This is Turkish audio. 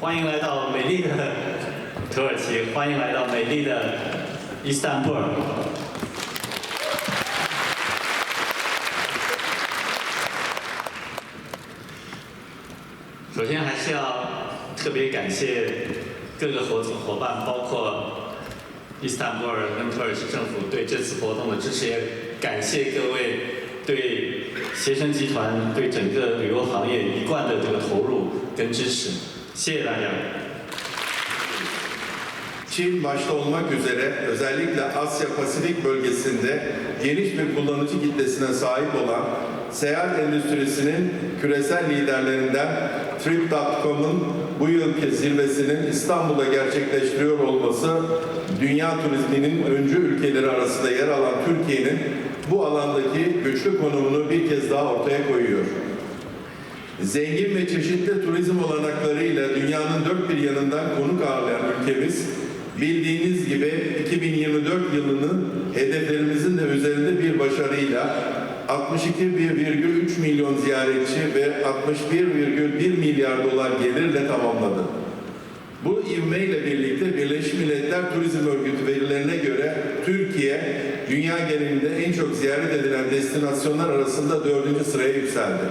欢迎来到美丽的土耳其，欢迎来到美丽的伊斯坦布尔。首先还是要特别感谢各个合作伙伴，包括伊斯坦布尔跟土耳其政府对这次活动的支持，也感谢各位对携程集团对整个旅游行业一贯的这个投入跟支持，谢谢大家。 Çin başta olmak üzere özellikle Asya Pasifik bölgesinde geniş bir kullanıcı kitlesine sahip olan seyahat endüstrisinin küresel liderlerinden Trip.com'un bu yılki zirvesinin İstanbul'da gerçekleştiriyor olması dünya turizminin öncü ülkeleri arasında yer alan Türkiye'nin bu alandaki güçlü konumunu bir kez daha ortaya koyuyor. Zengin ve çeşitli turizm olanaklarıyla dünyanın dört bir yanından konuk ağırlayan ülkemiz, bildiğiniz gibi 2024 yılının hedeflerimizin de üzerinde bir başarıyla 62,3 milyon ziyaretçi ve 61,1 milyar dolar gelirle tamamladı. Bu ivmeyle birlikte Birleşmiş Milletler Turizm Örgütü verilerine göre Türkiye dünya genelinde en çok ziyaret edilen destinasyonlar arasında dördüncü sıraya yükseldi.